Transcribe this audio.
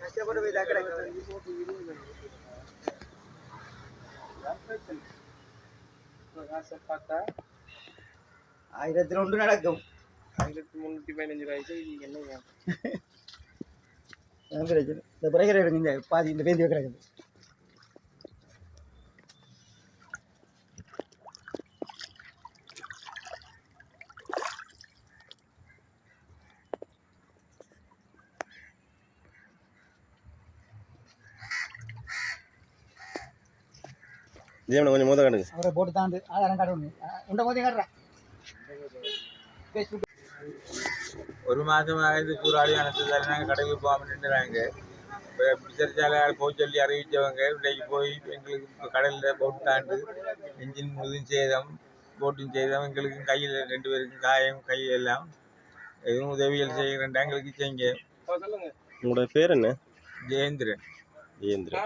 கஷ்டப்பட்டு போய் தக்கடை காசை பார்த்தா ஆயிரத்தில் ஒன்று நடக்கும். ஆயிரத்தி முந்நூற்றி பதினஞ்சு ரூபாய்க்கு இது என்ன பிரச்சனை இந்த எடுங்க இந்த பாதி இந்த பேந்தி கிடக்குது ஜீவனை கொஞ்சம் மோத காட்டுங்க. அவரை போட்டு தாண்டு ஆதாரம் காட்டணும் உண்டை போதே காட்டுறேன். ஒரு மாதமாக இது கூறாளி அனுப்பிச்சதால நாங்கள் கடைக்கு போகாமல் நின்றுறாங்க இப்போ விசாரிச்சால போய் சொல்லி அறிவித்தவங்க இன்றைக்கு போய் எங்களுக்கு இப்போ கடலில் போட்டு தாண்டு இன்ஜின் முதும் சேதம் போட்டும் சேதம் எங்களுக்கு கையில் ரெண்டு பேருக்கும் காயம் கையில் எல்லாம். எதுவும் உதவிகள் செய்கிறேன் எங்களுக்கு செய்யுங்க. சொல்லுங்க உங்களோட பேர் என்ன? ஜெயேந்திரன். ஜெயேந்திரன்.